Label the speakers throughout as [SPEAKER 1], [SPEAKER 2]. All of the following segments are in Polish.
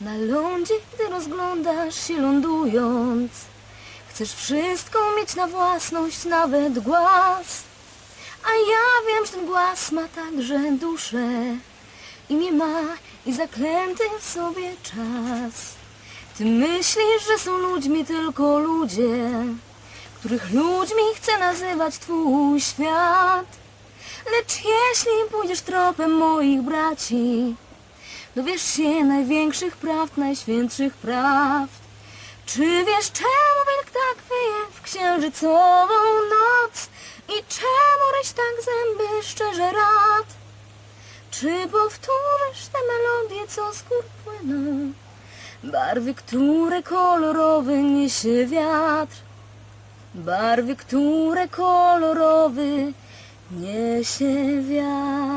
[SPEAKER 1] Na lądzie, gdy rozglądasz się lądując Chcesz wszystko mieć na własność, nawet głaz. A ja wiem, że ten głaz ma także duszę Imię ma i zaklęty w sobie czas. Ty myślisz, że są ludźmi tylko ludzie Których ludźmi chce nazywać twój świat. Lecz jeśli pójdziesz tropem moich braci Dowiesz się największych prawd, najświętszych prawd. Czy wiesz czemu wilk tak wyje w księżycową noc? I czemu ryś tak zęby szczerze rad? Czy powtórzysz te melodie, co z gór płyną Barwy, które kolorowy niesie wiatr. Barwy, które kolorowy niesie wiatr.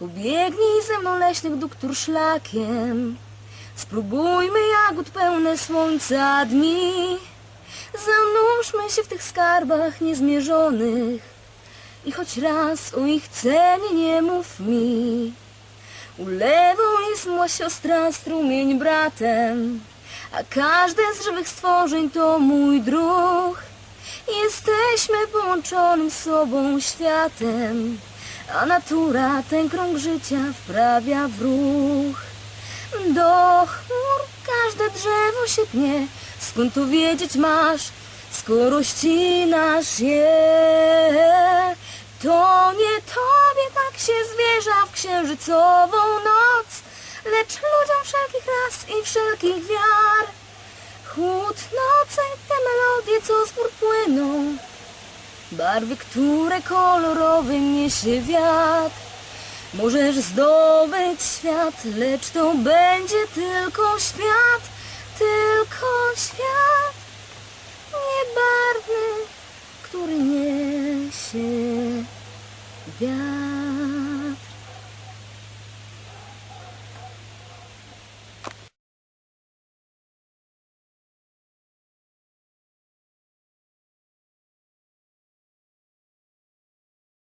[SPEAKER 1] Pobiegnij ze mną leśnych duktur szlakiem, spróbujmy jagód pełne słońca dni. Zanurzmy się w tych skarbach niezmierzonych i choć raz o ich cenie nie mów mi. U lewą jest mła siostra, strumień bratem, a każde z żywych stworzeń to mój druh. Jesteśmy połączonym sobą światem, a natura ten krąg życia wprawia w ruch. Do chmur każde drzewo się pnie, skąd to wiedzieć masz, skoro ścinasz je. To nie tobie tak się zwierza w księżycową noc, lecz ludziom wszelkich ras i wszelkich wiar. Chłód nocy, te melodie, co z płyną, barwy, które kolorowy niesie wiatr. Możesz zdobyć świat, lecz to będzie tylko świat, tylko świat niebarwny, który niesie wiatr.